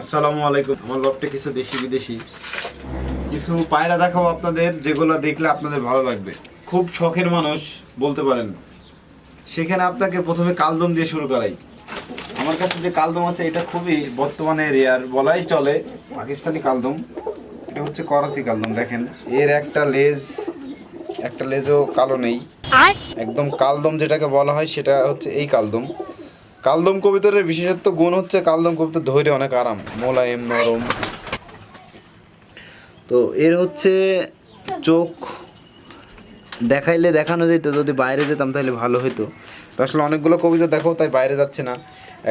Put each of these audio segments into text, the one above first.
আসসালামু আলাইকুম। আমার লপটে কিছু দেশি বিদেশি। কিছু পায়রা দেখাবো আপনাদের যেগুলো দেখলে আপনাদের ভালো লাগবে। খুব শখের মানুষ বলতে পারেন। সেখানে আপনাকে প্রথমে কালদম দিয়ে শুরু করাই। আমার কাছে যে কালদম আছে এটা খুবই বর্তমানে রেয়ার বলাই চলে পাকিস্তানি কালদম। এটা হচ্ছে করাচি কালদম দেখেন। এর একটা লেজ একটা লেজও কালো নেই। একদম কালদম যেটাকে বলা হয় সেটা হচ্ছে এই কালদম। কালদম কবিতরের বিশেষত্ব গুণ হচ্ছে কালদম কবিতর ধৈর্য, অনেক আরাম। মোলায়েম নরম। তো এর হচ্ছে চোখ দেখাইলে দেখানো যেত, যদি বাইরে যেতাম তাহলে ভালো হতো আসলে অনেকগুলো কবিতা দেখো, তাই বাইরে যাচ্ছে না।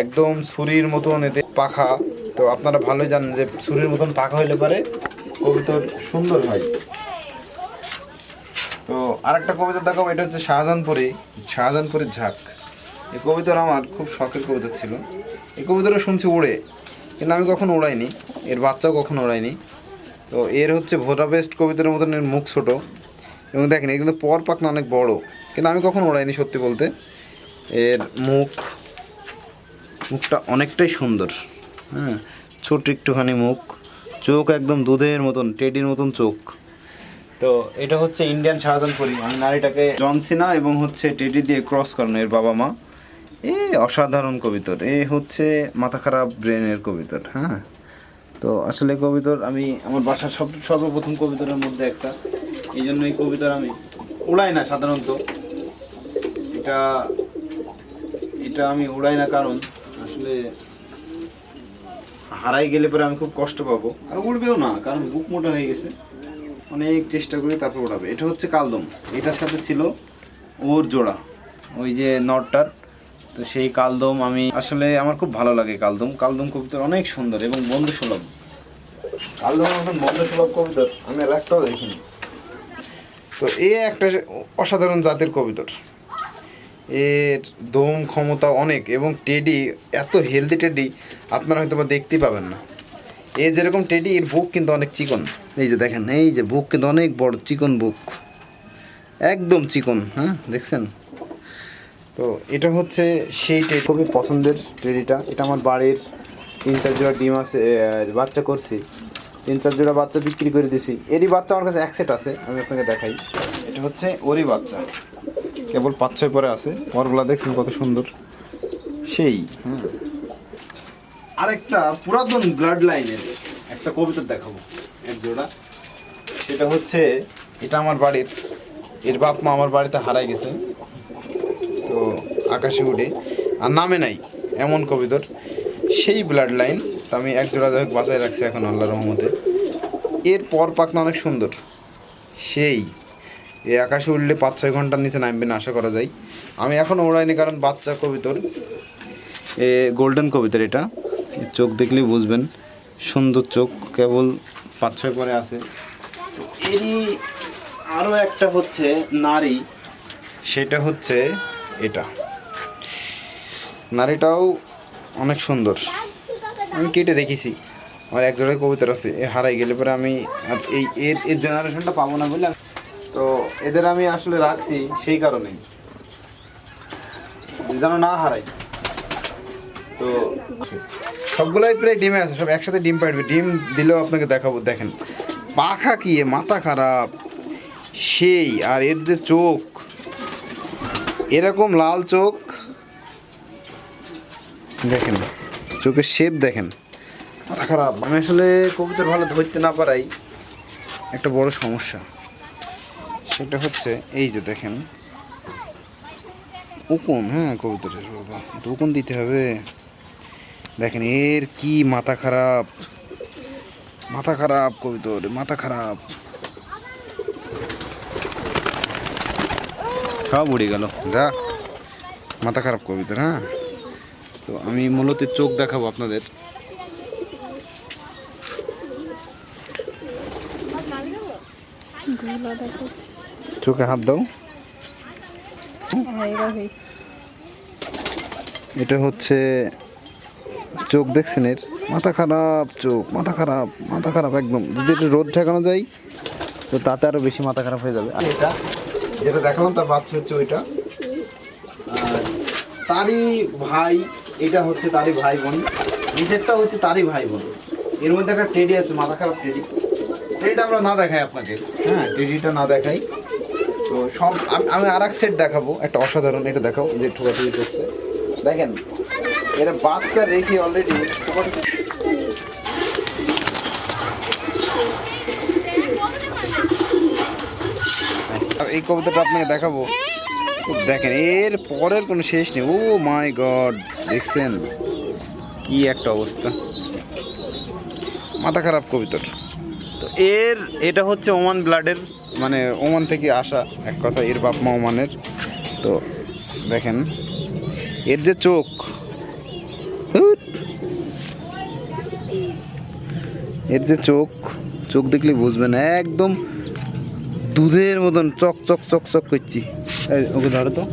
একদম ছুরির মতন এতে পাখা। তো আপনারা ভালোই জানেন যে ছুরির মতন পাখা হইলে পারে কবিতর সুন্দর হয়। তো আরেকটা কবিতা দেখাবো এটা হচ্ছে শাহজাহানপুরি শাহজাহানপুরের ঝাঁক। এই কবিতার আমার খুব শখের কবিতা ছিল। এই কবিতাটা শুনছি উড়ে, কিন্তু আমি কখনো ওড়াইনি এর বাচ্চাও কখনো উড়াইনি। তো এর হচ্ছে ভোটা বেস্ট কবিতার মতন এর মুখ ছোটো। এবং দেখেন, এর কিন্তু পর পাকনা অনেক বড়, কিন্তু আমি কখনো ওড়াইনি সত্যি বলতে। এর মুখ, মুখটা অনেকটাই সুন্দর। হ্যাঁ ছোট একটুখানি মুখ, চোখ একদম দুধের মতন, টেডির মতন চোখ। তো এটা হচ্ছে ইন্ডিয়ান শাহজাহানপুরি আমি নারীটাকে জনসিনা এবং হচ্ছে টেডি দিয়ে ক্রস করানো এর বাবা মা। এ অসাধারণ কবিতর। এ হচ্ছে মাথা খারাপ ব্রেনের কবিতর হ্যাঁ? তো আসলে কবিতর আমি আমার বাসার সব, সর্বপ্রথম কবিতরের মধ্যে একটা। এই জন্য এই কবিতর আমি উড়াই না সাধারণত। এটা এটা আমি উড়াই না কারণ আসলে হারাই গেলে পরে আমি খুব কষ্ট পাবো। আর উড়বেও না, কারণ বুক মোটা হয়ে গেছে। অনেক চেষ্টা করি তারপর উড়াবে। এটা হচ্ছে কালদম। এটার সাথে ছিল ওর জোড়া। ওই যে নটটার তো সেই কালদম আমি আসলে আমার খুব ভালো লাগে কালদম। কালদম কবিতর অনেক সুন্দর এবং বন্ধু সুলভ কালদমের মতন বন্ধু সুলভ কবিতর, আমি আর একটাও দেখিনি। তো এ একটা অসাধারণ জাতের কবিতর। এর দম ক্ষমতা অনেক এবং টেডি, এত হেলদি টেডি, আপনারা হয়তো বা দেখতেই পাবেন না। এ যেরকম টেডি, এর বুক কিন্তু অনেক চিকন। এই যে দেখেন, এই যে বুক কিন্তু অনেক বড় চিকন বুক। একদম চিকন হ্যাঁ দেখছেন? তো এটা হচ্ছে সেই টেডি খুবই পছন্দের টেডিটা এটা। আমার বাড়ির তিন চার জোড়া ডিম আছে বাচ্চা করছি। তিন চার জোড়া বাচ্চা বিক্রি করে দিছি। এরই বাচ্চা আমার কাছে এক সেট আছে, আমি আপনাকে দেখাই। এটা হচ্ছে ওরই বাচ্চা। কেবল পাঁচ ছয় পরে আছে। পরগুলা দেখছেন কত সুন্দর। সেই হ্যাঁ। আরেকটা পুরাতন ব্লাড লাইনের একটা কবিতা দেখাবো এক জোড়া। সেটা হচ্ছে, এটা আমার বাড়ির, এর বাপ মা আমার বাড়িতে হারাই গেছে। তো আকাশে উঠে। আর নামে নাই, এমন কবিতর। সেই ব্লাড লাইন তো আমি এক জোড়া যাই বাঁচাই রাখছি এখন আল্লাহ রহমতে। এর পর পাকনা অনেক সুন্দর। সেই, এই আকাশে উঠলে পাঁচ ছয় ঘণ্টার নিচে নামবে না, আশা করা যায়। আমি এখনও ওড়াইনি কারণ বাচ্চা কবিতর। এ গোল্ডেন কবিতার এটা। চোখ দেখলেই বুঝবেন, সুন্দর চোখ, কেবল পাঁচ ছয় পরে আছে। এরই আরও একটা হচ্ছে নারী। সেটা হচ্ছে এটা। নারীটাও অনেক সুন্দর। আমি কেটে রেখেছি। আমার এক জোড়ায় কবিতার আছে, এ হারাই গেলে পরে আমি আর এই এর এর জেনারেশনটা পাবো না বলে তো এদের আমি আসলে রাখছি সেই কারণেই। যেন না হারাই। তো সবগুলাই প্রায় ডিমে আছে, সব একসাথে ডিম পাড়বে। ডিম দিলেও আপনাকে দেখাবো, দেখেন। পাখা কি মাথা খারাপ। সেই, আর এর যে চোখ এরকম লাল চোখ। দেখেন, চোখের শেপ দেখেন। খারাপ। আমি আসলে কবিতার ভালো ধরতে না পারাই। একটা বড় সমস্যা। সেটা হচ্ছে, এই যে দেখেন। উকুন হ্যাঁ কবিতারের বাবা। উকুন দিতে হবে। দেখেন, এর কি মাথা খারাপ। মাথা খারাপ কবিতর, মাথা খারাপ। সব উড়ে গেল। যা, মাথা খারাপ কবিতার হ্যাঁ? তো আমি মূলত চোখ দেখাবো আপনাদের। চোখে হাত দাও। এটা হচ্ছে চোখ দেখছেন এর? মাথা খারাপ চোখ, মাথা খারাপ মাথা খারাপ একদম। যদি একটু রোদ ঠেকানো যায়, তো তাতে আরও বেশি মাথা খারাপ হয়ে যাবে। এটা যেটা দেখালাম তার বাচ্চা হচ্ছে ওইটা। তারই ভাই, এটা হচ্ছে তারই ভাই বোন। নিচেরটা হচ্ছে তারই ভাই বোন। এর মধ্যে একটা টেডি আছে, মাথা খারাপ টেডি। টেডিটা আমরা না দেখাই আপনাকে। হ্যাঁ টেডিটা না দেখাই। তো সব, আমি আর এক সেট দেখাবো, একটা অসাধারণ, এটা দেখাও যে ঠোকাঠুকি করছে। দেখেন এটা বাচ্চা রেখে অলরেডি ঠোকাঠুকি এই কবিতাটা আপনাকে দেখাবো। দেখেন, এর পরের কোনো শেষ নেই। ও মাই গড, দেখছেন? কি একটা অবস্থা। মাথা খারাপ কবিতার তো এর, এটা হচ্ছে ওমান ব্লাডের মানে ওমান থেকে আসা এক কথা, এর বাপ মা ওমানের। তো দেখেন, এর যে চোখ এর যে চোখ চোখ দেখলে বুঝবেন, একদম দুধের মতন চক চক চক চক করছি। ওকে ধরো তো।